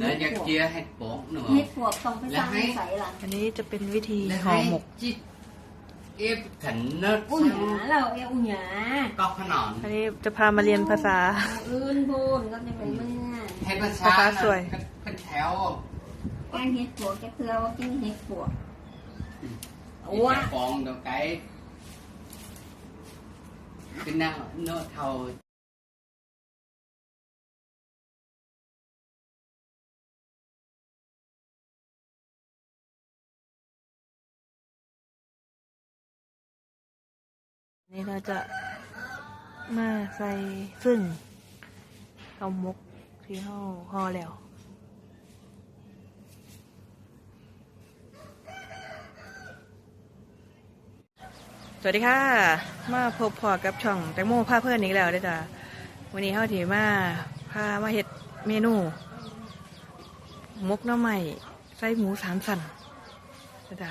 แล้วจะเกียร์ให้โป๊กหนูเฮ็ดพวกต้องไปสร้างนิสัยหลังอันนี้จะเป็นวิธีแล้วห่อให้หมกจิตเอฟขันเนิร์ดอุ้ยหาเราเอ้อุ้ยหยากอกขนอนอันนี้จะพามาเรียนภาษาอื่นพูนก็จะไปเมื่อให้ภาษาภาษาสวยเป็นแถวแกงเฮ็ดพวกแกเตือว่ากินเฮ็ดพวกโอ้ยฟองเดียวไกลเป็นแนวเนื้อเทา นี่เราจะมาใส่ซึ่งเอามกที่ห่อห่อแล้วสวัสดีค่ะ มาพบพอกับช่องแตงโมพาเพื่อนอีกแล้วเด้จ้ะวันนี้เขาถือมาพามาเฮ็ดเมนูมกน้ำใหม่ใส่หมูสามสันเด้จ้ะ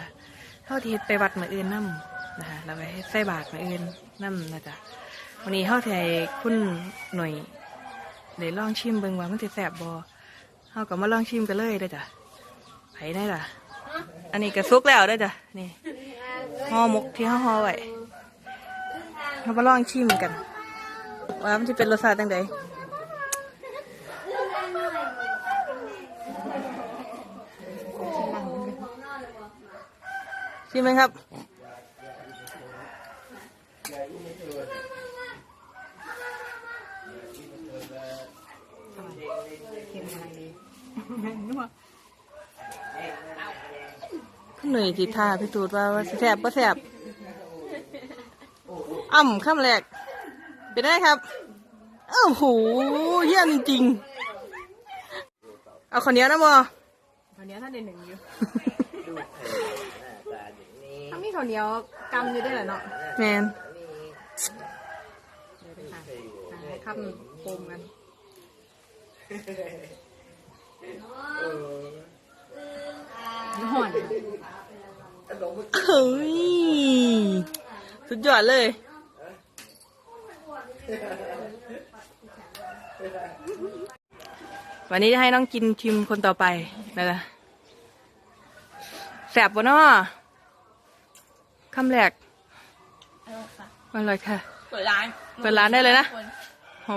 เขาทีเฮ็ดไปวัดมาอื่นน้ำ นะคะแล้วก็ใส่บาทมาอื่นน้ำนะจ๊ะวันนี้เขาถ่ายคุณหน่อยเดี๋ยวลองชิมเบิ่งว่ามันจะแซ่บบ่เขาก็มาลองชิมกันเลยเด้อจ้ะไผได้ล่ะ อันนี้ก็ซุกแล้วเด้อจ้ะนี่ห่อหมกที่ห่อห่อไว้เรามาลองชิมกัน ว่ามันจะเป็นรสชาติจังไดชิมไหมครับ พี่หนุ่ยจิท่าพี่ตูดว่าว่าแสบปะแสบอ่ำข้ามแรกเป็นไงครับโอ้โหเยี่ยมจริงๆเอาคนเดียวนะโมข้าวเหนียวท่านเด่นหนึ่งอยู่ถ้ามีข้าวเหนียวกำอยู่ได้แหละเนาะแมน เดี๋ยวไปค่ะ ให้คำโคมกันห่อนเฮ้ยสุดยอดเลยวันนี้จะให้น้องกินชิมคนต่อไปนะจ๊ะแสบปะเนาะคำแรกอร่อยค่ะ เปิดร้าน เปิดร้านได้เลยนะ โห